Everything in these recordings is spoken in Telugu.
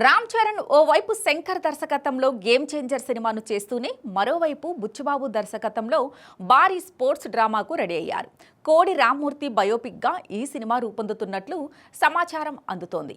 రామ్ చరణ్ ఓవైపు శంకర్ దర్శకత్వంలో గేమ్ చేంజర్ సినిమాను చేస్తూనే మరోవైపు బుచ్చుబాబు దర్శకత్వంలో భారీ స్పోర్ట్స్ డ్రామాకు రెడీ అయ్యారు. కోడి రామ్మూర్తి బయోపిక్గా ఈ సినిమా రూపొందుతున్నట్లు సమాచారం అందుతోంది.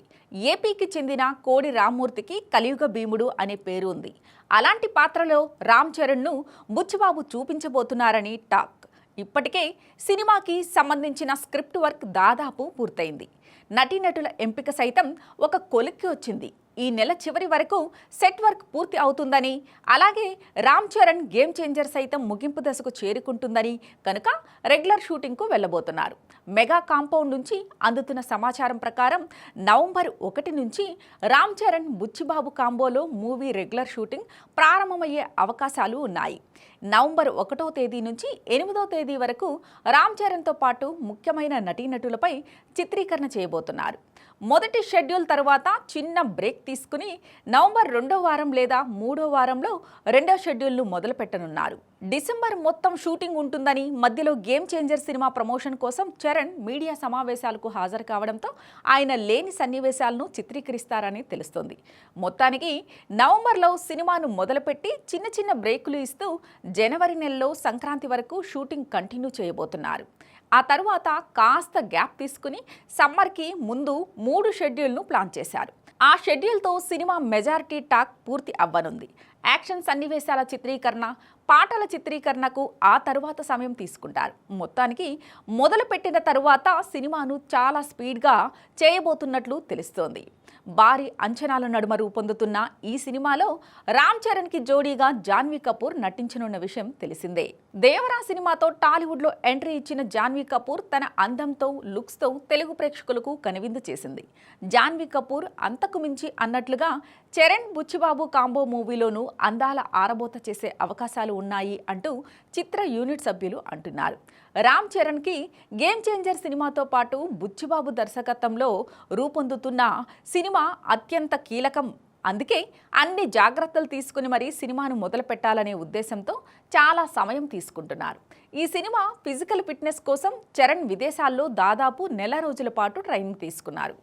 ఏపీకి చెందిన కోడి రామ్మూర్తికి కలియుగ భీముడు అనే పేరు ఉంది. అలాంటి పాత్రలో రామ్ చరణ్ను బుచ్చుబాబు చూపించబోతున్నారని టాక్. ఇప్పటికే సినిమాకి సంబంధించిన స్క్రిప్ట్ వర్క్ దాదాపు పూర్తయింది. నటీనటుల ఎంపిక సైతం ఒక కొలిక్కి వచ్చింది. ఈ నెల చివరి వరకు సెట్ వర్క్ పూర్తి అవుతుందని అలాగే రామ్ చరణ్ గేమ్ చేంజర్ సైతం ముగింపు దశకు చేరుకుంటుందని కనుక రెగ్యులర్ షూటింగ్కు వెళ్ళబోతున్నారు. మెగా కాంపౌండ్ నుంచి అందుతున్న సమాచారం ప్రకారం నవంబర్ ఒకటి నుంచి రామ్ చరణ్ బుచ్చిబాబు కాంబోలో మూవీ రెగ్యులర్ షూటింగ్ ప్రారంభమయ్యే అవకాశాలు ఉన్నాయి. నవంబర్ ఒకటో తేదీ నుంచి ఎనిమిదో తేదీ వరకు రామ్ చరణ్తో పాటు ముఖ్యమైన నటీనటులపై చిత్రీకరణ చేయబోతున్నారు. మొదటి షెడ్యూల్ తర్వాత చిన్న బ్రేక్ తీసుకుని నవంబర్ రెండో వారం లేదా మూడో వారంలో రెండో షెడ్యూల్ను మొదలు పెట్టనున్నారు డిసెంబర్ మొత్తం షూటింగ్ ఉంటుందని మధ్యలో గేమ్ చేంజర్ సినిమా ప్రమోషన్ కోసం చరణ్ మీడియా సమావేశాలకు హాజరు కావడంతో ఆయన లేని సన్నివేశాలను చిత్రీకరిస్తారని తెలుస్తోంది. మొత్తానికి నవంబర్లో సినిమాను మొదలుపెట్టి చిన్న చిన్న బ్రేకులు ఇస్తూ జనవరి నెలలో సంక్రాంతి వరకు షూటింగ్ కంటిన్యూ చేయబోతున్నారు. ఆ తర్వాత కాస్త గ్యాప్ తీసుకుని సమ్మర్కి ముందు మూడు షెడ్యూల్ను ప్లాన్ చేశారు. ఆ షెడ్యూల్తో సినిమా మెజారిటీ టాక్ పూర్తి అవ్వనుంది. యాక్షన్ సన్నివేశాల చిత్రీకరణ పాటల చిత్రీకరణకు ఆ తరువాత సమయం తీసుకుంటారు. మొత్తానికి మొదలుపెట్టిన తరువాత సినిమాను చాలా స్పీడ్గా చేయబోతున్నట్లు తెలుస్తోంది. భారీ అంచనాల నడుమ రూపొందుతున్న ఈ సినిమాలో రామ్ చరణ్కి జోడీగా జాన్వీ కపూర్ నటించనున్న విషయం తెలిసిందే. దేవరా సినిమాతో టాలీవుడ్లో ఎంట్రీ ఇచ్చిన జాన్వీ కపూర్ తన అందంతో లుక్స్తో తెలుగు ప్రేక్షకులకు కనువిందు చేసింది. జాన్వీ కపూర్ అంతకు మించి అన్నట్లుగా చరణ్ బుచ్చిబాబు కాంబో మూవీలోనూ అందాల ఆరబోత చేసే అవకాశాలు ఉన్నాయి అంటూ చిత్ర యూనిట్ సభ్యులు అంటున్నారు. రామ్ చరణ్కి గేమ్ చేంజర్ సినిమాతో పాటు బుచ్చిబాబు దర్శకత్వంలో రూపొందుతున్న సినిమా అత్యంత కీలకం. అందుకే అన్ని జాగ్రత్తలు తీసుకుని మరీ సినిమాను మొదలు పెట్టాలనే ఉద్దేశంతో చాలా సమయం తీసుకుంటున్నారు. ఈ సినిమా ఫిజికల్ ఫిట్నెస్ కోసం చరణ్ విదేశాల్లో దాదాపు నెల రోజుల పాటు ట్రైనింగ్ తీసుకున్నారు.